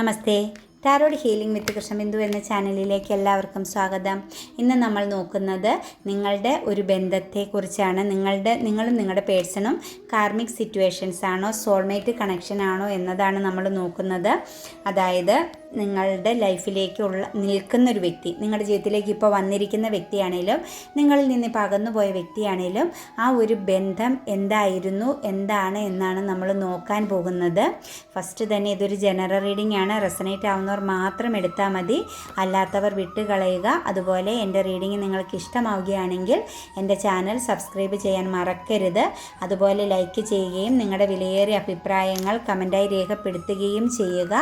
Namastê. Tarot healing വിത്ത് കൃഷ്ണബിന്ദു എന്ന ചാനലിലേക്ക് എല്ലാവർക്കും സ്വാഗതം. ഇന്ന് നമ്മൾ നോക്കുന്നത് നിങ്ങളുടെ ഒരു ബന്ധത്തെക്കുറിച്ചാണ്. നിങ്ങളുടെ നിങ്ങളും നിങ്ങളുടെ പേഴ്സണും കാർമിക് സിറ്റുവേഷൻസ് ആണോ സോൾമേറ്റ് കണക്ഷൻ ആണോ എന്നതാണ് നമ്മൾ നോക്കുന്നത്. അതായത് നിങ്ങളുടെ ലൈഫിലേക്കുള്ള നിൽക്കുന്ന ഒരു വ്യക്തി നിങ്ങളുടെ ജീവിതത്തിലേക്ക് ഇപ്പോൾ വന്നിരിക്കുന്ന വ്യക്തിയാണേലും നിങ്ങളിൽ നിന്ന് ഇപ്പോൾ അകന്നുപോയ വ്യക്തിയാണേലും ആ ഒരു ബന്ധം എന്തായിരുന്നു എന്താണ് എന്നാണ് നമ്മൾ നോക്കാൻ പോകുന്നത്. ഫസ്റ്റ് തന്നെ ഇതൊരു ജനറൽ റീഡിംഗ് ആണ്. റെസനേറ്റ് ആവുന്നവർ മാത്രം എടുത്താൽ മതി. അല്ലാത്തവർ വിട്ടുകളയുക അതുപോലെ എന്റെ റീഡിംഗ് നിങ്ങൾക്ക് ഇഷ്ടമാവുകയാണെങ്കിൽ എന്റെ ചാനൽ സബ്സ്ക്രൈബ് ചെയ്യാൻ മറക്കരുത്. അതുപോലെ ലൈക്ക് ചെയ്യുകയും നിങ്ങളുടെ വിലയേറിയ അഭിപ്രായങ്ങൾ കമന്റായി രേഖപ്പെടുത്തുകയും ചെയ്യുക.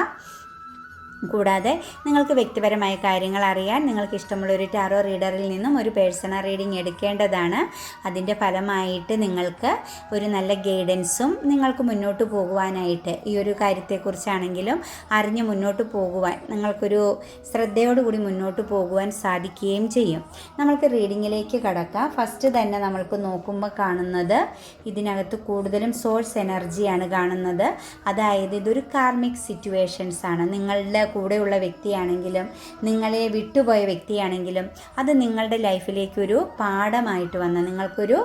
കൂടാതെ നിങ്ങൾക്ക് വ്യക്തിപരമായ കാര്യങ്ങൾ അറിയാൻ നിങ്ങൾക്ക് ഇഷ്ടമുള്ള ഒരു ടാറോ റീഡറിൽ നിന്നും ഒരു പേഴ്സണൽ റീഡിംഗ് എടുക്കേണ്ടതാണ്. അതിന്റെ ഫലമായിട്ട് നിങ്ങൾക്ക് ഒരു നല്ല ഗൈഡൻസും നിങ്ങൾക്ക് മുന്നോട്ട് പോകുവാനായിട്ട് ഈ ഒരു കാര്യത്തെക്കുറിച്ചാണെങ്കിലും അറിഞ്ഞ് മുന്നോട്ട് പോകുവാൻ നിങ്ങൾക്കൊരു ശ്രദ്ധയോടുകൂടി മുന്നോട്ട് പോകുവാൻ സാധിക്കുകയും ചെയ്യും. നമ്മൾക്ക് റീഡിങ്ങിലേക്ക് കടക്കാം. ഫസ്റ്റ് തന്നെ നമ്മൾക്ക് നോക്കുമ്പോൾ കാണുന്നത് ഇതിനകത്ത് കൂടുതലും സോഴ്സ് എനർജിയാണ് കാണുന്നത്. അതായത് ഇതൊരു കാർമിക് സിറ്റുവേഷൻസ് ആണ് നിങ്ങളുടെ കൂടെയുള്ള വ്യക്തിയാണെങ്കിലും നിങ്ങളെ വിട്ടുപോയ വ്യക്തിയാണെങ്കിലും അത് നിങ്ങളുടെ ലൈഫിലേക്കൊരു പാഠമായിട്ട് വന്ന നിങ്ങൾക്കൊരു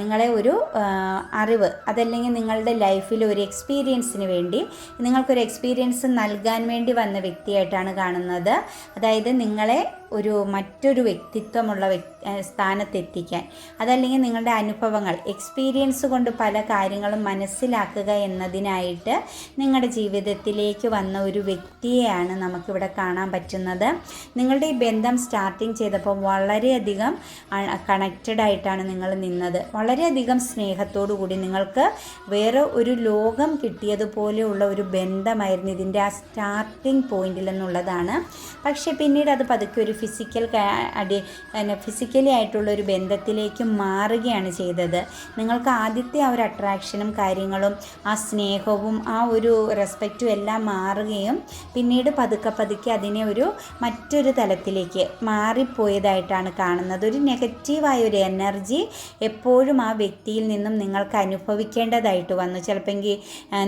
നിങ്ങളെ ഒരു അറിവ് അതല്ലെങ്കിൽ നിങ്ങളുടെ ലൈഫിൽ ഒരു എക്സ്പീരിയൻസിന് വേണ്ടി നിങ്ങൾക്കൊരു എക്സ്പീരിയൻസ് നൽകാൻ വേണ്ടി വന്ന വ്യക്തിയായിട്ടാണ് കാണുന്നത്. അതായത് നിങ്ങളെ ഒരു മറ്റൊരു വ്യക്തിത്വമുള്ള വ്യക് സ്ഥാനത്തെത്തിക്കാൻ. അതല്ലെങ്കിൽ നിങ്ങളുടെ അനുഭവങ്ങൾ എക്സ്പീരിയൻസ് കൊണ്ട് പല കാര്യങ്ങളും മനസ്സിലാക്കുക എന്നതിനായിട്ട് നിങ്ങളുടെ ജീവിതത്തിലേക്ക് വന്ന ഒരു വ്യക്തിയെയാണ് നമുക്കിവിടെ കാണാൻ പറ്റുന്നത്. നിങ്ങളുടെ ഈ ബന്ധം സ്റ്റാർട്ടിങ് ചെയ്തപ്പോൾ വളരെയധികം കണക്റ്റഡ് ആയിട്ടാണ് നിങ്ങൾ നിന്നത്. വളരെയധികം സ്നേഹത്തോടു കൂടി നിങ്ങൾക്ക് വേറെ ഒരു ലോകം കിട്ടിയതുപോലെയുള്ള ഒരു ബന്ധമായിരുന്നു ഇതിന്റെ ആ സ്റ്റാർട്ടിങ് പോയിന്റിൽ എന്നുള്ളതാണ് പക്ഷേ പിന്നീട് അത് പതുക്കെ ഒരു ഫിസിക്കൽ അടി ഫിസിക്കലി ആയിട്ടുള്ള ഒരു ബന്ധത്തിലേക്ക് മാറുകയാണ് ചെയ്തത്. നിങ്ങൾക്ക് ആദ്യത്തെ ആ ഒരു അട്രാക്ഷനും കാര്യങ്ങളും ആ സ്നേഹവും ആ ഒരു റെസ്പെക്റ്റും എല്ലാം മാറുകയും പിന്നീട് പതുക്കെ പതുക്കെ അതിനെ ഒരു മറ്റൊരു തലത്തിലേക്ക് മാറിപ്പോയതായിട്ടാണ് കാണുന്നത്. ഒരു നെഗറ്റീവായ ഒരു എനർജി എപ്പോഴും ആ വ്യക്തിയിൽ നിന്നും നിങ്ങൾക്ക് അനുഭവിക്കേണ്ടതായിട്ട് വന്നു. ചിലപ്പോൾ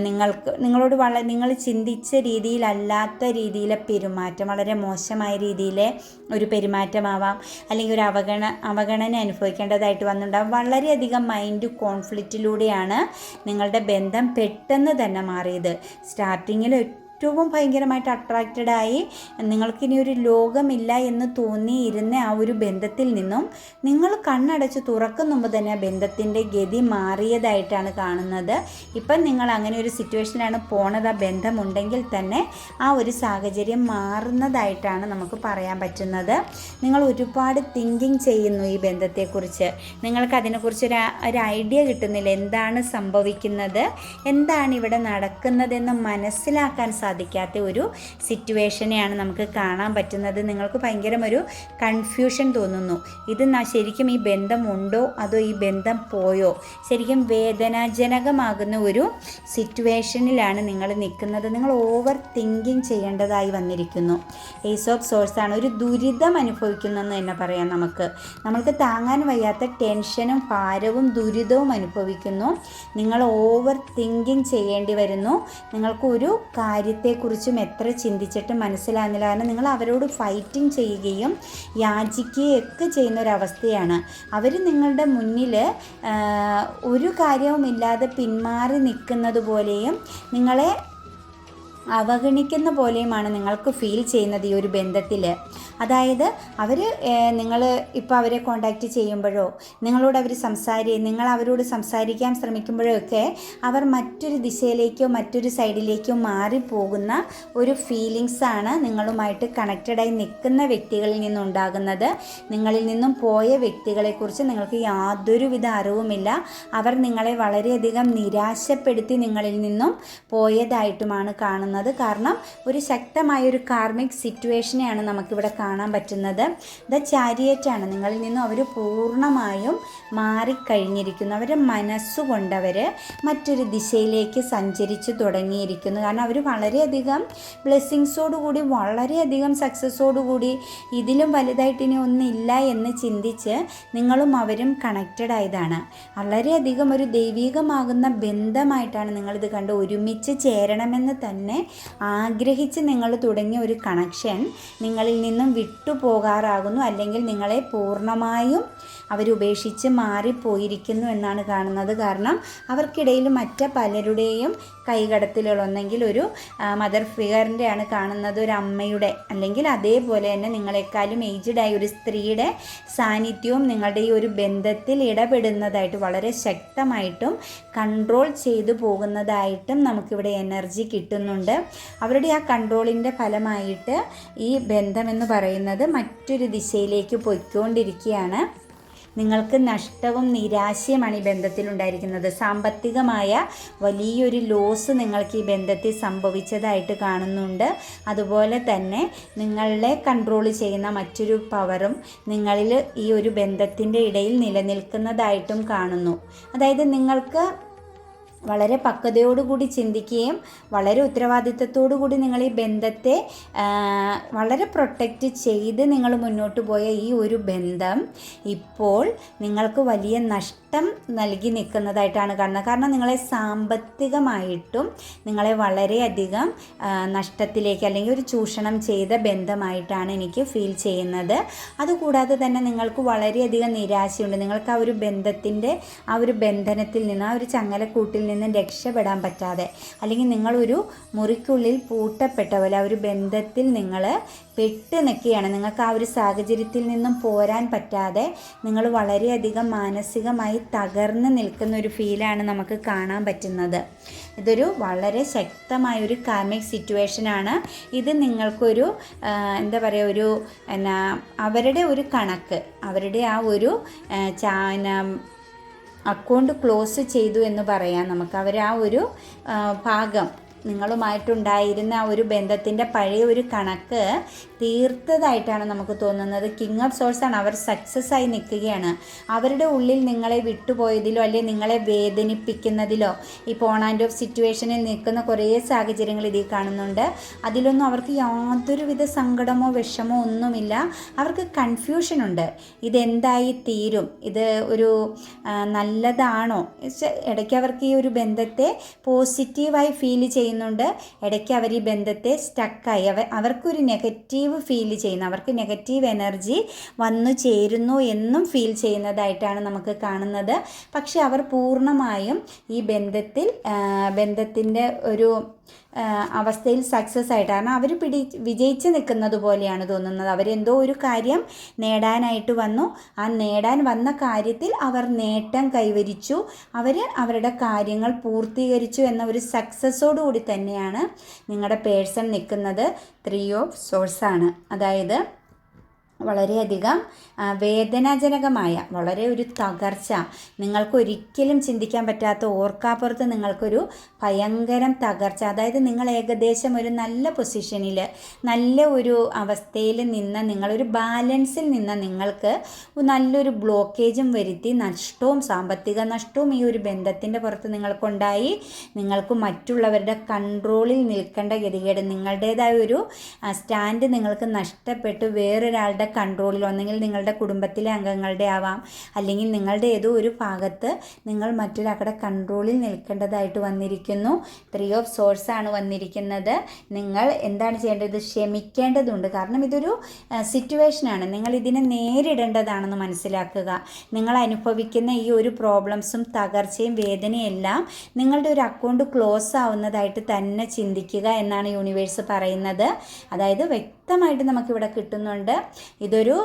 നിങ്ങൾക്ക് നിങ്ങളോട് വളരെ നിങ്ങൾ ചിന്തിച്ച രീതിയിലല്ലാത്ത രീതിയിലെ പെരുമാറ്റം വളരെ മോശമായ രീതിയിലെ ഒരു പെരുമാറ്റമാവാം അല്ലെങ്കിൽ ഒരു അവഗണ അവഗണന അനുഭവിക്കേണ്ടതായിട്ട് വന്നിട്ടുണ്ടാകും വളരെയധികം മൈൻഡ് കോൺഫ്ലിക്റ്റിലൂടെയാണ് നിങ്ങളുടെ ബന്ധം പെട്ടെന്ന് തന്നെ മാറിയത്. സ്റ്റാർട്ടിങ്ങിൽ ഏറ്റവും ഭയങ്കരമായിട്ട് അട്രാക്റ്റഡ് ആയി നിങ്ങൾക്കിനി ഒരു ലോകമില്ല എന്ന് തോന്നിയിരുന്ന ആ ഒരു ബന്ധത്തിൽ നിന്നും നിങ്ങൾ കണ്ണടച്ച് തുറക്കും മുമ്പ് തന്നെ ആ ബന്ധത്തിന്റെ ഗതി മാറിയതായിട്ടാണ് കാണുന്നത്. ഇപ്പം നിങ്ങൾ അങ്ങനെ ഒരു സിറ്റുവേഷനിലാണ് പോണത്. ആ ബന്ധമുണ്ടെങ്കിൽ തന്നെ ആ ഒരു സാഹചര്യം മാറുന്നതായിട്ടാണ് നമുക്ക് പറയാൻ പറ്റുന്നത്. നിങ്ങൾ ഒരുപാട് തിങ്കിങ് ചെയ്യുന്നു ഈ ബന്ധത്തെക്കുറിച്ച്. നിങ്ങൾക്ക് അതിനെക്കുറിച്ച് ഒരു ഒരു ഐഡിയ കിട്ടുന്നില്ല. എന്താണ് സംഭവിക്കുന്നത്? എന്താണ് ഇവിടെ നടക്കുന്നതെന്ന് മനസ്സിലാക്കാൻ സാധിക്കാത്ത ഒരു സിറ്റുവേഷനെയാണ് നമുക്ക് കാണാൻ പറ്റുന്നത്. നിങ്ങൾക്ക് ഭയങ്കര ഒരു കൺഫ്യൂഷൻ തോന്നുന്നു. ഇത് ശരിക്കും ഈ ബന്ധം ഉണ്ടോ അതോ ഈ ബന്ധം പോയോ? ശരിക്കും വേദനാജനകമാകുന്ന ഒരു സിറ്റുവേഷനിലാണ് നിങ്ങൾ നിൽക്കുന്നത്. നിങ്ങൾ ഓവർ തിങ്കിങ് ചെയ്യേണ്ടതായി വന്നിരിക്കുന്നു. ഏസ് ഓഫ് സോഴ്സ് ആണ് ഒരു ദുരിതം അനുഭവിക്കുന്നെന്ന് തന്നെ പറയാം നമുക്ക്. നമ്മൾക്ക് താങ്ങാൻ വയ്യാത്ത ടെൻഷനും ഭാരവും ദുരിതവും അനുഭവിക്കുന്നു. നിങ്ങൾ ഓവർ തിങ്കിങ് ചെയ്യേണ്ടി വരുന്നു. നിങ്ങൾക്ക് ഒരു കാര്യത്തെക്കുറിച്ചും എത്ര ചിന്തിച്ചിട്ട് മനസ്സിലാകുന്നില്ല. കാരണം നിങ്ങൾ അവരോട് ഫൈറ്റിംഗ് ചെയ്യുകയും യാചിക്കുകയൊക്കെ ചെയ്യുന്ന ഒരവസ്ഥയാണ് അവർ നിങ്ങളുടെ മുന്നിൽ ഒരു കാര്യവുമില്ലാതെ പിന്മാറി നിൽക്കുന്നത് പോലെയും നിങ്ങളെ അവഗണിക്കുന്ന പോലെയുമാണ് നിങ്ങൾക്ക് ഫീൽ ചെയ്യുന്നത് ഈ ഒരു ബന്ധത്തിൽ അതായത് അവർ നിങ്ങൾ ഇപ്പോൾ അവരെ കോണ്ടാക്റ്റ് ചെയ്യുമ്പോഴോ നിങ്ങളോട് അവർ സംസാരി നിങ്ങൾ അവരോട് സംസാരിക്കാൻ ശ്രമിക്കുമ്പോഴോ ഒക്കെ അവർ മറ്റൊരു ദിശയിലേക്കോ മറ്റൊരു സൈഡിലേക്കോ മാറിപ്പോകുന്ന ഒരു ഫീലിങ്സ് ആണ് നിങ്ങളുമായിട്ട് കണക്റ്റഡായി നിൽക്കുന്ന വ്യക്തികളിൽ നിന്നുണ്ടാകുന്നത്. നിങ്ങളിൽ നിന്നും പോയ വ്യക്തികളെക്കുറിച്ച് നിങ്ങൾക്ക് യാതൊരുവിധ അറിവുമില്ല. അവർ നിങ്ങളെ വളരെയധികം നിരാശപ്പെടുത്തി നിങ്ങളിൽ നിന്നും പോയതായിട്ടുമാണ് കാണുന്നത്. കാരണം ഒരു ശക്തമായ ഒരു കാർമിക് സിറ്റുവേഷനെയാണ് നമുക്കിവിടെ കാണാൻ പറ്റുന്നത്. ദ ചാരിയറ്റാണ് നിങ്ങളിൽ നിന്നും അവർ പൂർണമായും മാറിക്കഴിഞ്ഞിരിക്കുന്നു. അവരുടെ മനസ്സുകൊണ്ടവർ മറ്റൊരു ദിശയിലേക്ക് സഞ്ചരിച്ചു തുടങ്ങിയിരിക്കുന്നു. കാരണം അവർ വളരെയധികം ബ്ലെസ്സിങ്സോടുകൂടി വളരെയധികം സക്സസ്സോടുകൂടി ഇതിലും വലുതായിട്ട് ഇനി ഒന്നില്ല എന്ന് ചിന്തിച്ച് നിങ്ങളും അവരും കണക്റ്റഡ് ആയതാണ്. വളരെയധികം ഒരു ദൈവികമാകുന്ന ബന്ധമായിട്ടാണ് നിങ്ങളിത് കണ്ട് ഒരുമിച്ച് ചേരണമെന്ന് തന്നെ ആഗ്രഹിച്ച് നിങ്ങൾ തുടങ്ങിയ ഒരു കണക്ഷൻ നിങ്ങളിൽ നിന്നും വിട്ടുപോകാറാകുന്നു അല്ലെങ്കിൽ നിങ്ങളെ പൂർണമായും അവരുപേക്ഷിച്ച് മാറിപ്പോയിരിക്കുന്നു എന്നാണ് കാണുന്നത്. കാരണം അവർക്കിടയിൽ മറ്റ പലരുടെയും കൈകടത്തിലുള്ളൊന്നെങ്കിൽ ഒരു മദർ ഫിഗറിന്റെ ആണ് കാണുന്നത്. ഒരു അമ്മയുടെ അല്ലെങ്കിൽ അതേപോലെ തന്നെ നിങ്ങളെക്കാളും ഏജ്ഡായ ഒരു സ്ത്രീയുടെ സാന്നിധ്യവും നിങ്ങളുടെ ഈ ഒരു ബന്ധത്തിൽ ഇടപെടുന്നതായിട്ട് വളരെ ശക്തമായിട്ടും കൺട്രോൾ ചെയ്തു പോകുന്നതായിട്ടും നമുക്കിവിടെ എനർജി കിട്ടുന്നുണ്ട്. അവരുടെ ആ കൺട്രോളിന്റെ ഫലമായിട്ട് ഈ ബന്ധമെന്ന് പറയുന്നത് മറ്റൊരു ദിശയിലേക്ക് പൊയ്ക്കൊണ്ടിരിക്കുകയാണ്. നിങ്ങൾക്ക് നഷ്ടവും നിരാശയുമാണ് ഈ ബന്ധത്തിൽ ഉണ്ടായിരിക്കുന്നത്. സാമ്പത്തികമായ വലിയൊരു ലോസ് നിങ്ങൾക്ക് ഈ ബന്ധത്തിൽ സംഭവിച്ചതായിട്ട് കാണുന്നുണ്ട്. അതുപോലെ തന്നെ നിങ്ങളെ കൺട്രോൾ ചെയ്യുന്ന മറ്റൊരു പവറും നിങ്ങളിൽ ഈ ഒരു ബന്ധത്തിന്റെ ഇടയിൽ നിലനിൽക്കുന്നതായിട്ടും കാണുന്നു. അതായത് നിങ്ങൾക്ക് വളരെ പക്വതയോടുകൂടി ചിന്തിക്കുകയും വളരെ ഉത്തരവാദിത്തത്തോടു കൂടി നിങ്ങൾ ഈ ബന്ധത്തെ വളരെ പ്രൊട്ടക്റ്റ് ചെയ്ത് നിങ്ങൾ മുന്നോട്ട് പോയ ഈ ഒരു ബന്ധം ഇപ്പോൾ നിങ്ങൾക്ക് വലിയ നഷ്ടം നൽകി നിൽക്കുന്നതായിട്ടാണ് കാണുന്നത്. കാരണം നിങ്ങളെ സാമ്പത്തികമായിട്ടും നിങ്ങളെ വളരെയധികം നഷ്ടത്തിലേക്ക് അല്ലെങ്കിൽ ഒരു ചൂഷണം ചെയ്ത ബന്ധമായിട്ടാണ് എനിക്ക് ഫീൽ ചെയ്യുന്നത്. അതുകൂടാതെ തന്നെ നിങ്ങൾക്ക് വളരെയധികം നിരാശയുണ്ട്. നിങ്ങൾക്ക് ആ ഒരു ബന്ധത്തിന്റെ ആ ഒരു ബന്ധനത്തിൽ നിന്ന് ആ ഒരു ചങ്ങലക്കൂട്ടിൽ നിന്ന് രക്ഷപ്പെടാൻ പറ്റാതെ അല്ലെങ്കിൽ നിങ്ങളൊരു മുറിക്കുള്ളിൽ പൂട്ടപ്പെട്ട പോലെ ആ ഒരു ബന്ധത്തിൽ നിങ്ങൾ പെട്ട് നിൽക്കുകയാണ്. നിങ്ങൾക്ക് ആ ഒരു സാഹചര്യത്തിൽ നിന്നും പോരാൻ പറ്റാതെ നിങ്ങൾ വളരെയധികം മാനസികമായി തകർന്ന് നിൽക്കുന്ന ഒരു ഫീലാണ് നമുക്ക് കാണാൻ പറ്റുന്നത്. ഇതൊരു വളരെ ശക്തമായ ഒരു കാർമിക് സിറ്റുവേഷനാണ് ഇത് നിങ്ങൾക്കൊരു എന്താ പറയുക ഒരു എന്നാ അവരുടെ ഒരു കണക്ക് അവരുടെ ആ ഒരു അക്കൗണ്ട് ക്ലോസ് ചെയ്തു എന്ന് പറയാം നമുക്ക്. അവർ ആ ഒരു ഭാഗം നിങ്ങളുമായിട്ടുണ്ടായിരുന്ന ഒരു ബന്ധത്തിന്റെ പഴയ ഒരു കണക്ക് തീർത്തതായിട്ടാണ് നമുക്ക് തോന്നുന്നത്. കിങ് ഓഫ് സോൾസ് ആണ് അവർ സക്സസ് ആയി നിൽക്കുകയാണ്. അവരുടെ ഉള്ളിൽ നിങ്ങളെ വിട്ടുപോയതിലോ അല്ലെങ്കിൽ നിങ്ങളെ വേദനിപ്പിക്കുന്നതിലോ ഈ പോൺ ആൻഡ് ഓഫ് സിറ്റുവേഷനിൽ നിൽക്കുന്ന കുറേ സാഹചര്യങ്ങൾ ഇതിൽ കാണുന്നുണ്ട്. അതിലൊന്നും അവർക്ക് യാതൊരുവിധ സങ്കടമോ വിഷമോ ഒന്നുമില്ല. അവർക്ക് കൺഫ്യൂഷൻ ഉണ്ട്. ഇതെന്തായി തീരും? ഇത് ഒരു നല്ലതാണോ? ഇടയ്ക്ക് അവർക്ക് ഈ ഒരു ബന്ധത്തെ പോസിറ്റീവായി ഫീൽ ചെയ്യുന്നുണ്ട്. ഇടയ്ക്ക് അവർ ഈ ബന്ധത്തെ സ്റ്റക്കായി അവ അവർക്കൊരു നെഗറ്റീവ് ഫീൽ ചെയ്യുന്നു. അവർക്ക് നെഗറ്റീവ് എനർജി വന്നു ചേരുന്നു എന്നും ഫീൽ ചെയ്യുന്നതായിട്ടാണ് നമുക്ക് കാണുന്നത്. പക്ഷേ അവർ പൂർണമായും ഈ ബന്ധത്തിൽ ബന്ധത്തിന്റെ ഒരു അവസ്ഥയിൽ സക്സസ് ആയിട്ട്. കാരണം അവർ പിടി വിജയിച്ച് നിൽക്കുന്നത് പോലെയാണ് തോന്നുന്നത്. അവരെന്തോ ഒരു കാര്യം നേടാനായിട്ട് വന്നു. ആ നേടാൻ വന്ന കാര്യത്തിൽ അവർ നേട്ടം കൈവരിച്ചു. അവർ അവരുടെ കാര്യങ്ങൾ പൂർത്തീകരിച്ചു എന്ന ഒരു സക്സസ്സോടുകൂടി തന്നെയാണ് നിങ്ങളുടെ പേഴ്സൺ നിൽക്കുന്നത്. ത്രീ ഓഫ് സോഴ്സാണ് അതായത് വളരെയധികം വേദനാജനകമായ വളരെ ഒരു തകർച്ച നിങ്ങൾക്ക് ഒരിക്കലും ചിന്തിക്കാൻ പറ്റാത്ത ഓർക്കാപ്പുറത്ത് നിങ്ങൾക്കൊരു ഭയങ്കരം തകർച്ച. അതായത് നിങ്ങൾ ഏകദേശം ഒരു നല്ല പൊസിഷനിൽ നല്ല ഒരു അവസ്ഥയിൽ നിന്ന് നിങ്ങളൊരു ബാലൻസിൽ നിന്ന് നിങ്ങൾക്ക് നല്ലൊരു ബ്ലോക്കേജും വരുത്തി നഷ്ടവും സാമ്പത്തിക നഷ്ടവും ഈ ഒരു ബന്ധത്തിന്റെ പുറത്ത് നിങ്ങൾക്കുണ്ടായി. നിങ്ങൾക്ക് മറ്റുള്ളവരുടെ കൺട്രോളിൽ നിൽക്കേണ്ട ഗതികേട് നിങ്ങളുടേതായ ഒരു സ്റ്റാൻഡ് നിങ്ങൾക്ക് നഷ്ടപ്പെട്ട് വേറൊരാളുടെ കൺട്രോളിൽ ഒന്നെങ്കിൽ നിങ്ങളുടെ കുടുംബത്തിലെ അംഗങ്ങളുടെ ആവാം. അല്ലെങ്കിൽ നിങ്ങളുടെ ഏതോ ഒരു ഭാഗത്ത് നിങ്ങൾ മറ്റൊരാളുടെ കൺട്രോളിൽ നിൽക്കേണ്ടതായിട്ട് വന്നിരിക്കുന്നു. ത്രീ ഓഫ് സോഴ്സ് ആണ് വന്നിരിക്കുന്നത്. നിങ്ങൾ എന്താണ് ചെയ്യേണ്ടത്? ക്ഷമിക്കേണ്ടതുണ്ട്. കാരണം ഇതൊരു സിറ്റുവേഷനാണ് നിങ്ങൾ ഇതിനെ നേരിടേണ്ടതാണെന്ന് മനസ്സിലാക്കുക. നിങ്ങൾ അനുഭവിക്കുന്ന ഈ ഒരു പ്രോബ്ലംസും തകർച്ചയും വേദനയെല്ലാം നിങ്ങളുടെ ഒരു അക്കൗണ്ട് ക്ലോസ് ആവുന്നതായിട്ട് തന്നെ ചിന്തിക്കുക എന്നാണ് യൂണിവേഴ്സ് പറയുന്നത്. അതായത് വ്യക്തമായിട്ട് നമുക്കിവിടെ കിട്ടുന്നുണ്ട്. ഇതൊരു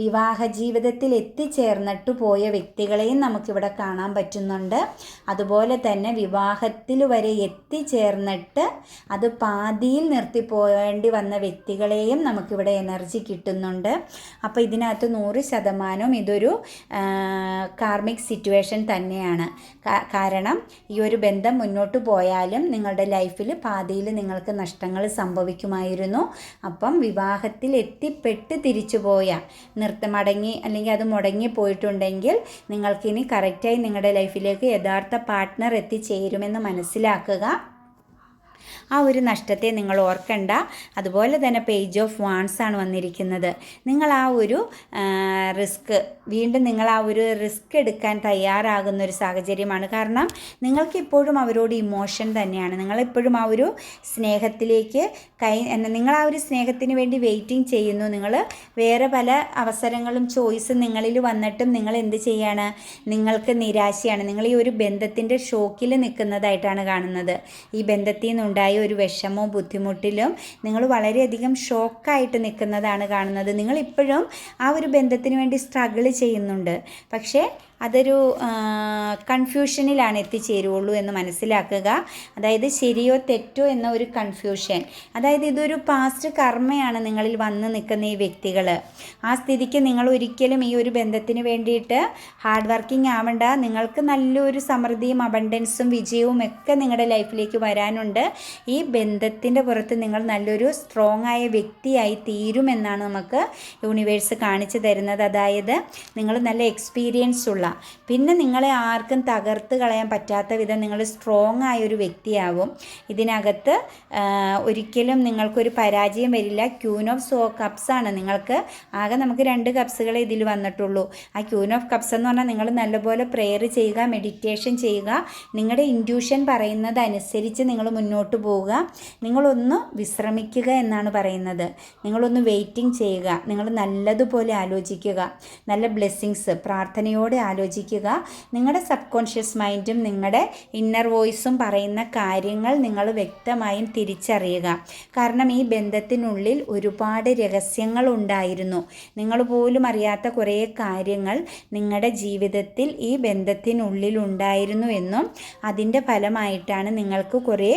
വിവാഹ ജീവിതത്തിൽ എത്തിച്ചേർന്നിട്ട് പോയ വ്യക്തികളെയും നമുക്കിവിടെ കാണാൻ പറ്റുന്നുണ്ട്. അതുപോലെ തന്നെ വിവാഹത്തിൽ വരെ എത്തിച്ചേർന്നിട്ട് അത് പാതിയിൽ നിർത്തി പോകേണ്ടി വന്ന വ്യക്തികളെയും നമുക്കിവിടെ എനർജി കിട്ടുന്നുണ്ട്. അപ്പോൾ ഇതിനകത്ത് നൂറ് ശതമാനവും ഇതൊരു കാർമിക് സിറ്റുവേഷൻ തന്നെയാണ്. കാരണം ഈ ഒരു ബന്ധം മുന്നോട്ട് പോയാലും നിങ്ങളുടെ ലൈഫിൽ പാതിയിൽ നിങ്ങൾക്ക് നഷ്ടങ്ങൾ സംഭവിക്കുമായിരുന്നു. അപ്പം വിവാഹത്തിൽ എത്തിപ്പെട്ട് തിരിച്ചു പോയ നൃത്തം അടങ്ങി അല്ലെങ്കിൽ അത് മുടങ്ങി പോയിട്ടുണ്ടെങ്കിൽ നിങ്ങൾക്കിനി കറക്റ്റായി നിങ്ങളുടെ ലൈഫിലേക്ക് യഥാർത്ഥ പാർട്ട്ണർ എത്തിച്ചേരുമെന്ന് മനസ്സിലാക്കുക. ആ ഒരു നഷ്ടത്തെ നിങ്ങൾ ഓർക്കണ്ട. അതുപോലെ തന്നെ പേജ് ഓഫ് വാൺസ് ആണ് വന്നിരിക്കുന്നത്. നിങ്ങൾ ആ ഒരു റിസ്ക് വീണ്ടും നിങ്ങൾ ആ ഒരു റിസ്ക് എടുക്കാൻ തയ്യാറാകുന്ന ഒരു സാഹചര്യമാണ്. കാരണം നിങ്ങൾക്ക് ഇപ്പോഴും അവരോട് ഇമോഷൻ തന്നെയാണ്. നിങ്ങളിപ്പോഴും ആ ഒരു സ്നേഹത്തിലേക്ക് കൈ നിങ്ങൾ ആ ഒരു സ്നേഹത്തിന് വേണ്ടി വെയിറ്റിംഗ് ചെയ്യുന്നു. നിങ്ങൾ വേറെ പല അവസരങ്ങളും ചോയ്സും നിങ്ങളിൽ വന്നിട്ടും നിങ്ങൾ എന്ത് ചെയ്യാണ്? നിങ്ങൾക്ക് നിരാശയാണ്. നിങ്ങൾ ഈ ഒരു ബന്ധത്തിന്റെ ഷോക്കിൽ നിൽക്കുന്നതായിട്ടാണ് കാണുന്നത്. ഈ ബന്ധത്തിൽ നിന്നുണ്ടായ ഒരു വിഷമോ ബുദ്ധിമുട്ടിലും നിങ്ങൾ വളരെയധികം ഷോക്കായിട്ട് നിൽക്കുന്നതാണ് കാണുന്നത്. നിങ്ങളിപ്പോഴും ആ ഒരു ബന്ധത്തിന് വേണ്ടി സ്ട്രഗിൾ ചെയ്യുന്നുണ്ട്. പക്ഷേ അതൊരു കൺഫ്യൂഷനിലാണ് എത്തിച്ചേരുള്ളൂ എന്ന് മനസ്സിലാക്കുക. അതായത് ശരിയോ തെറ്റോ എന്ന ഒരു കൺഫ്യൂഷൻ അതായത് ഇതൊരു പാസ്റ്റ് കർമ്മയാണ് നിങ്ങളിൽ വന്ന് നിൽക്കുന്ന ഈ വ്യക്തികൾ ആ സ്ഥിതിക്ക് നിങ്ങൾ ഒരിക്കലും ഈ ഒരു ബന്ധത്തിന് വേണ്ടിയിട്ട് ഹാർഡ് വർക്കിംഗ് ആവണ്ട. നിങ്ങൾക്ക് നല്ലൊരു സമൃദ്ധിയും അബണ്ടൻസും വിജയവും ഒക്കെ നിങ്ങളുടെ ലൈഫിലേക്ക് വരാനുണ്ട്. ഈ ബന്ധത്തിന്റെ പുറത്ത് നിങ്ങൾ നല്ലൊരു സ്ട്രോങ് ആയ വ്യക്തിയായി തീരുമെന്നാണ് നമുക്ക് യൂണിവേഴ്സ് കാണിച്ചു തരുന്നത്. അതായത് നിങ്ങൾ നല്ല എക്സ്പീരിയൻസ് ഉള്ള പിന്നെ നിങ്ങളെ ആർക്കും തകർത്ത് കളയാൻ പറ്റാത്ത വിധം നിങ്ങൾ സ്ട്രോങ് ആയ ഒരു വ്യക്തിയാവും. ഇതിനകത്ത് ഒരിക്കലും നിങ്ങൾക്കൊരു പരാജയം വരില്ല. ക്യൂൻ ഓഫ് സോ കപ്സാണ് നിങ്ങൾക്ക് ആകെ നമുക്ക് രണ്ട് കപ്സുകളെ ഇതിൽ വന്നിട്ടുള്ളൂ. ആ ക്യൂൻ ഓഫ് കപ്സ് എന്ന് പറഞ്ഞാൽ നിങ്ങൾ നല്ലപോലെ പ്രെയർ ചെയ്യുക മെഡിറ്റേഷൻ ചെയ്യുക. നിങ്ങളുടെ ഇൻഡ്യൂഷൻ പറയുന്നത് അനുസരിച്ച് നിങ്ങൾ മുന്നോട്ട് പോവുക. നിങ്ങളൊന്ന് വിശ്രമിക്കുക എന്നാണ് പറയുന്നത്. നിങ്ങളൊന്ന് വെയിറ്റിംഗ് ചെയ്യുക. നിങ്ങൾ നല്ലതുപോലെ ആലോചിക്കുക. നല്ല ബ്ലെസ്സിങ്സ് പ്രാർത്ഥനയോടെ ആലോചിക്കുക നിങ്ങളുടെ സബ് കോൺഷ്യസ് മൈൻഡും നിങ്ങളുടെ ഇന്നർ വോയിസും പറയുന്ന കാര്യങ്ങൾ നിങ്ങൾ വ്യക്തമായും തിരിച്ചറിയുക. കാരണം ഈ ബന്ധത്തിനുള്ളിൽ ഒരുപാട് രഹസ്യങ്ങൾ ഉണ്ടായിരുന്നു. നിങ്ങൾ പോലും അറിയാത്ത കുറേ കാര്യങ്ങൾ നിങ്ങളുടെ ജീവിതത്തിൽ ഈ ബന്ധത്തിനുള്ളിൽ ഉണ്ടായിരുന്നു എന്നും അതിന്റെ ഫലമായിട്ടാണ് നിങ്ങൾക്ക് കുറേ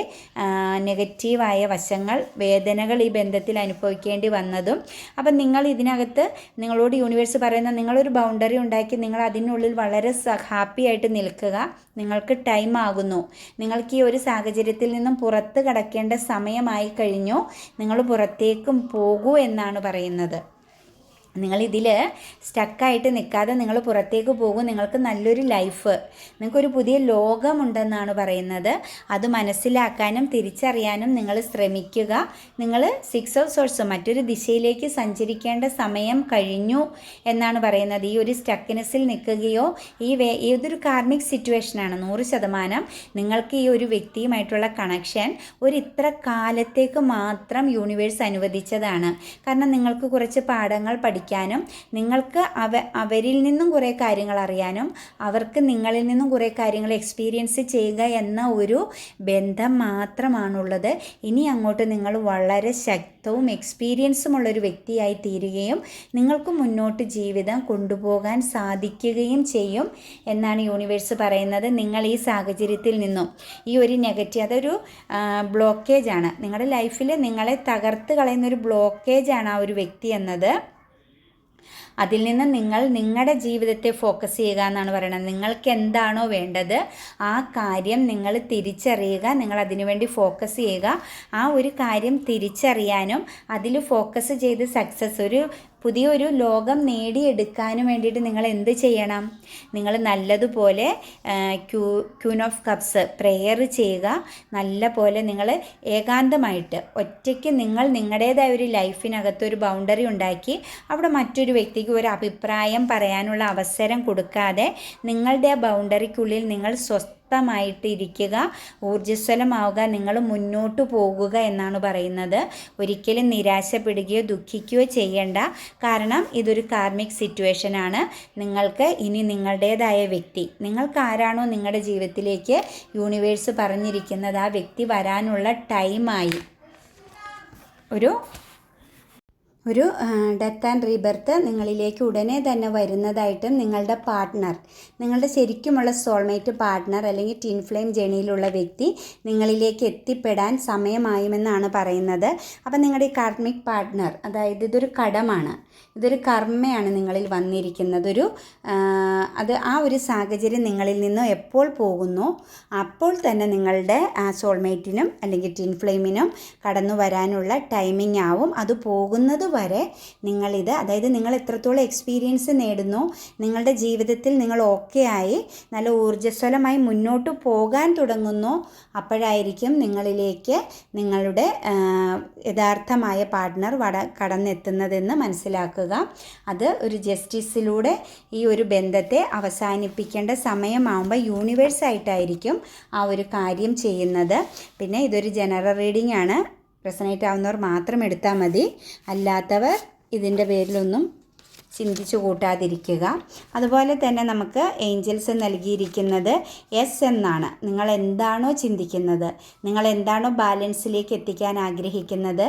നെഗറ്റീവായ വശങ്ങൾ വേദനകൾ ഈ ബന്ധത്തിൽ അനുഭവിക്കേണ്ടി വന്നതും. അപ്പം നിങ്ങൾ ഇതിനകത്ത് നിങ്ങളോട് യൂണിവേഴ്സ് പറയുന്ന നിങ്ങളൊരു ബൗണ്ടറി ഉണ്ടാക്കി നിങ്ങൾ അതിനുള്ളിൽ വളരെ ഹാപ്പി ആയിട്ട് നിൽക്കുക. നിങ്ങൾക്ക് ടൈം ആകുന്നു. നിങ്ങൾക്ക് ഈ ഒരു സാഹചര്യത്തിൽ നിന്നും പുറത്ത് കടക്കേണ്ട സമയമായി കഴിഞ്ഞു. നിങ്ങൾ പുറത്തേക്കും പോകൂ എന്നാണ് പറയുന്നത്. നിങ്ങളിതിൽ സ്റ്റക്കായിട്ട് നിൽക്കാതെ നിങ്ങൾ പുറത്തേക്ക് പോകും. നിങ്ങൾക്ക് നല്ലൊരു ലൈഫ് നിങ്ങൾക്കൊരു പുതിയ ലോകമുണ്ടെന്നാണ് പറയുന്നത്. അത് മനസ്സിലാക്കാനും തിരിച്ചറിയാനും നിങ്ങൾ ശ്രമിക്കുക. നിങ്ങൾ സിക്സ് ഓഫ് സോഴ്സ് മറ്റൊരു ദിശയിലേക്ക് സഞ്ചരിക്കേണ്ട സമയം കഴിഞ്ഞു എന്നാണ് പറയുന്നത്. ഈ ഒരു സ്റ്റക്കിനെസ്സിൽ നിൽക്കുകയോ ഈ വേ ഏതൊരു കാർമിക് സിറ്റുവേഷനാണ് നൂറ് ശതമാനം നിങ്ങൾക്ക് ഈ ഒരു വ്യക്തിയുമായിട്ടുള്ള കണക്ഷൻ ഒരു ഇത്ര കാലത്തേക്ക് മാത്രം യൂണിവേഴ്സ് അനുവദിച്ചതാണ്. കാരണം നിങ്ങൾക്ക് കുറച്ച് പാഠങ്ങൾ പഠിക്കാനും നിങ്ങൾക്ക് അവ അവരിൽ നിന്നും കുറേ കാര്യങ്ങൾ അറിയാനും അവർക്ക് നിങ്ങളിൽ നിന്നും കുറേ കാര്യങ്ങൾ എക്സ്പീരിയൻസ് ചെയ്യുക എന്ന ഒരു ബന്ധം മാത്രമാണുള്ളത്. ഇനി അങ്ങോട്ട് നിങ്ങൾ വളരെ ശക്തവും എക്സ്പീരിയൻസും ഉള്ളൊരു വ്യക്തിയായി തീരുകയും നിങ്ങൾക്ക് മുന്നോട്ട് ജീവിതം കൊണ്ടുപോകാൻ സാധിക്കുകയും ചെയ്യും എന്നാണ് യൂണിവേഴ്സ് പറയുന്നത്. നിങ്ങൾ ഈ സാഹചര്യത്തിൽ നിന്നും ഈ ഒരു നെഗറ്റീവ് അതൊരു ബ്ലോക്കേജാണ് നിങ്ങളുടെ ലൈഫിൽ നിങ്ങളെ തകർത്ത് കളയുന്ന ഒരു ബ്ലോക്കേജാണ് ആ ഒരു വ്യക്തി എന്നത്. അതിൽ നിന്ന് നിങ്ങൾ നിങ്ങളുടെ ജീവിതത്തെ ഫോക്കസ് ചെയ്യുക എന്നാണ് പറയുന്നത്. നിങ്ങൾക്ക് എന്താണോ വേണ്ടത് ആ കാര്യം നിങ്ങൾ തിരിച്ചറിയുക നിങ്ങൾ അതിനുവേണ്ടി ഫോക്കസ് ചെയ്യുക. ആ ഒരു കാര്യം തിരിച്ചറിയാനും അതിൽ ഫോക്കസ് ചെയ്ത് സക്സസ് ഒരു പുതിയൊരു ലോകം നേടിയെടുക്കാനും വേണ്ടിയിട്ട് നിങ്ങൾ എന്ത് ചെയ്യണം? നിങ്ങൾ നല്ലതുപോലെ ക്യൂ ക്യൂൻ ഓഫ് കപ്സ് പ്രെയർ ചെയ്യുക. നല്ല പോലെ നിങ്ങൾ ഏകാന്തമായിട്ട് ഒറ്റയ്ക്ക് നിങ്ങൾ നിങ്ങളുടേതായ ഒരു ലൈഫിനകത്ത് ഒരു ബൗണ്ടറി ഉണ്ടാക്കി അവിടെ മറ്റൊരു വ്യക്തിക്ക് ഒരു അഭിപ്രായം പറയാനുള്ള അവസരം കൊടുക്കാതെ നിങ്ങളുടെ ആ ബൗണ്ടറിക്കുള്ളിൽ നിങ്ങൾ സ്വസ്ഥ സ്വസ്ഥമായിട്ട് ഇരിക്കുക ഊർജസ്വലമാവുക. നിങ്ങൾ മുന്നോട്ട് പോകുക എന്നാണ് പറയുന്നത്. ഒരിക്കലും നിരാശപ്പെടുകയോ ദുഃഖിക്കുകയോ ചെയ്യേണ്ട. കാരണം ഇതൊരു കാർമിക് സിറ്റുവേഷൻ ആണ്. നിങ്ങൾക്ക് ഇനി നിങ്ങളുടേതായ വ്യക്തി നിങ്ങൾക്ക് ആരാണോ നിങ്ങളുടെ ജീവിതത്തിലേക്ക് യൂണിവേഴ്സ് പറഞ്ഞിരിക്കുന്നത്? ആ വ്യക്തി വരാനുള്ള ടൈമായി ഒരു ഒരു ഡെത്ത് ആൻഡ് റീബർത്ത് നിങ്ങളിലേക്ക് ഉടനെ തന്നെ വരുന്നതായിട്ടും നിങ്ങളുടെ പാർട്ട്ണർ നിങ്ങളുടെ ശരിക്കുമുള്ള സോൾമേറ്റ് പാർട്ട്ണർ അല്ലെങ്കിൽ ടിൻ ഫ്ലെയിം ജേണിയിലുള്ള വ്യക്തി നിങ്ങളിലേക്ക് എത്തിപ്പെടാൻ സമയമായുമെന്നാണ് പറയുന്നത്. അപ്പം നിങ്ങളുടെ ഈ കാർമിക് പാർട്ട്ണർ അതായത് ഇതൊരു കടമാണ്. ഇതൊരു കർമ്മയാണ് നിങ്ങളിൽ വന്നിരിക്കുന്നത്. ഒരു അത് ആ ഒരു സാഹചര്യം നിങ്ങളിൽ നിന്നും എപ്പോൾ പോകുന്നു അപ്പോൾ തന്നെ നിങ്ങളുടെ സോൾമേറ്റിനും അല്ലെങ്കിൽ ടിൻ ഫ്ലെയിമിനും കടന്നു വരാനുള്ള ടൈമിംഗ് ആവും. അത് പോകുന്നത് അതുവരെ നിങ്ങളിത് അതായത് നിങ്ങൾ എത്രത്തോളം എക്സ്പീരിയൻസ് നേടുന്നു നിങ്ങളുടെ ജീവിതത്തിൽ നിങ്ങൾ ഓക്കെ ആയി നല്ല ഊർജസ്വലമായി മുന്നോട്ട് പോകാൻ തുടങ്ങുന്നു അപ്പോഴായിരിക്കും നിങ്ങളിലേക്ക് നിങ്ങളുടെ യഥാർത്ഥമായ പാർട്ട്ണർ വട കടന്നെത്തുന്നതെന്ന് മനസ്സിലാക്കുക. അത് ഒരു ജസ്റ്റിസിലൂടെ ഈ ഒരു ബന്ധത്തെ അവസാനിപ്പിക്കേണ്ട സമയമാകുമ്പോൾ യൂണിവേഴ്സായിട്ടായിരിക്കും ആ ഒരു കാര്യം ചെയ്യുന്നത്. പിന്നെ ഇതൊരു ജനറൽ റീഡിംഗ് ആണ്. റെസനേറ്റ് ആവുന്നവർ മാത്രം എടുത്താൽ മതി. അല്ലാത്തവർ ഇതിന്റെ പേരിലൊന്നും ചിന്തിച്ചു കൂട്ടാതിരിക്കുക. അതുപോലെ തന്നെ നമുക്ക് ഏഞ്ചൽസ് നൽകിയിരിക്കുന്നത് എസ് എന്നാണ്. നിങ്ങൾ എന്താണോ ചിന്തിക്കുന്നത് നിങ്ങൾ എന്താണോ ബാലൻസിലേക്ക് എത്തിക്കാൻ ആഗ്രഹിക്കുന്നത്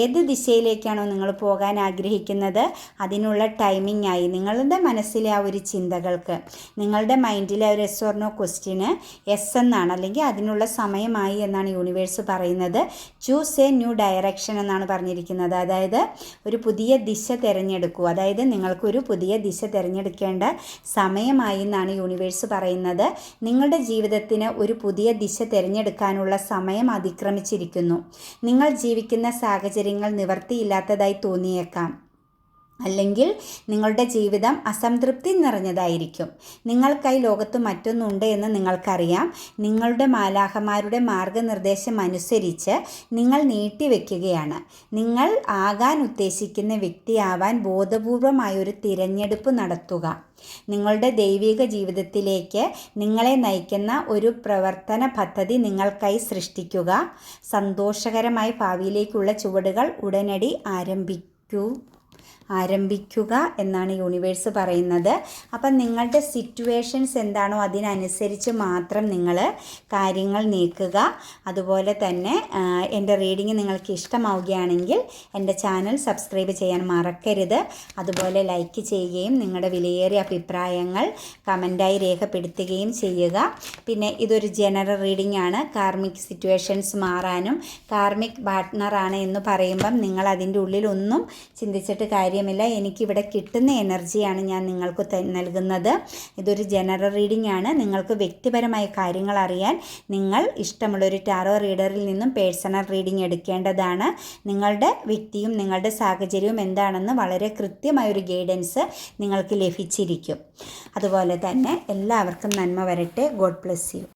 ഏത് ദിശയിലേക്കാണോ നിങ്ങൾ പോകാൻ ആഗ്രഹിക്കുന്നത് അതിനുള്ള ടൈമിംഗ് ആയി നിങ്ങളുടെ മനസ്സിലെ ആ ഒരു ചിന്തകൾക്ക് നിങ്ങളുടെ മൈൻഡിലെ ഒരു എസ് ഓർണോ ക്വസ്റ്റ്യന് എസ് എന്നാണ്. അല്ലെങ്കിൽ അതിനുള്ള സമയമായി എന്നാണ് യൂണിവേഴ്സ് പറയുന്നത്. ചൂസ് എ ന്യൂ ഡയറക്ഷൻ എന്നാണ് പറഞ്ഞിരിക്കുന്നത്. അതായത് ഒരു പുതിയ ദിശ തിരഞ്ഞെടുക്കൂ. അതായത് നിങ്ങൾക്കൊരു പുതിയ ദിശ തിരഞ്ഞെടുക്കേണ്ട സമയമായി എന്നാണ് യൂണിവേഴ്സ് പറയുന്നത്. നിങ്ങളുടെ ജീവിതത്തിന് ഒരു പുതിയ ദിശ തിരഞ്ഞെടുക്കാനുള്ള സമയം അതിക്രമിച്ചിരിക്കുന്നു. നിങ്ങൾ ജീവിക്കുന്ന സാഹചര്യങ്ങൾ നിവർത്തിയില്ലാത്തതായി തോന്നിയേക്കാം. അല്ലെങ്കിൽ നിങ്ങളുടെ ജീവിതം അസംതൃപ്തി നിറഞ്ഞതായിരിക്കും. നിങ്ങൾക്കായി ലോകത്ത് മറ്റൊന്നുണ്ട് എന്ന് നിങ്ങൾക്കറിയാം. നിങ്ങളുടെ മാലാഹമാരുടെ മാർഗനിർദ്ദേശം അനുസരിച്ച് നിങ്ങൾ നീട്ടിവെക്കുകയാണ്. നിങ്ങൾ ആകാൻ ഉദ്ദേശിക്കുന്ന വ്യക്തിയാവാൻ ബോധപൂർവമായ ഒരു തിരഞ്ഞെടുപ്പ് നടത്തുക. നിങ്ങളുടെ ദൈവിക ജീവിതത്തിലേക്ക് നിങ്ങളെ നയിക്കുന്ന ഒരു പ്രവർത്തന പദ്ധതി നിങ്ങൾക്കായി സൃഷ്ടിക്കുക. സന്തോഷകരമായ ഭാവിയിലേക്കുള്ള ചുവടുകൾ ഉടനടി ആരംഭിക്കൂ. ആരംഭിക്കുക എന്നാണ് യൂണിവേഴ്സ് പറയുന്നത്. അപ്പം നിങ്ങളുടെ സിറ്റുവേഷൻസ് എന്താണോ അതിനനുസരിച്ച് മാത്രം നിങ്ങൾ കാര്യങ്ങൾ നീക്കുക. അതുപോലെ തന്നെ എന്റെ റീഡിങ് നിങ്ങൾക്ക് ഇഷ്ടമാവുകയാണെങ്കിൽ എന്റെ ചാനൽ സബ്സ്ക്രൈബ് ചെയ്യാൻ മറക്കരുത്. അതുപോലെ ലൈക്ക് ചെയ്യുകയും നിങ്ങളുടെ വിലയേറിയ അഭിപ്രായങ്ങൾ കമന്റായി രേഖപ്പെടുത്തുകയും ചെയ്യുക. പിന്നെ ഇതൊരു ജനറൽ റീഡിംഗ് ആണ്. കാർമിക് സിറ്റുവേഷൻസ് മാറാനും കാർമിക് പാർട്ട്ണറാണ് എന്ന് പറയുമ്പം നിങ്ങൾ അതിന്റെ ഉള്ളിലൊന്നും ചിന്തിച്ചിട്ട് കാര്യമില്ല. എനിക്കിവിടെ കിട്ടുന്ന എനർജിയാണ് ഞാൻ നിങ്ങൾക്ക് നൽകുന്നത്. ഇതൊരു ജനറൽ റീഡിംഗ് ആണ്. നിങ്ങൾക്ക് വ്യക്തിപരമായ കാര്യങ്ങൾ അറിയാൻ നിങ്ങൾ ഇഷ്ടമുള്ളൊരു ടാറോ റീഡറിൽ നിന്നും പേഴ്സണൽ റീഡിംഗ് എടുക്കേണ്ടതാണ്. നിങ്ങളുടെ വ്യക്തിയും നിങ്ങളുടെ സാഹചര്യവും എന്താണെന്ന് വളരെ കൃത്യമായൊരു ഗൈഡൻസ് നിങ്ങൾക്ക് ലഭിച്ചിരിക്കും. അതുപോലെ തന്നെ എല്ലാവർക്കും നന്മ വരട്ടെ. God bless you.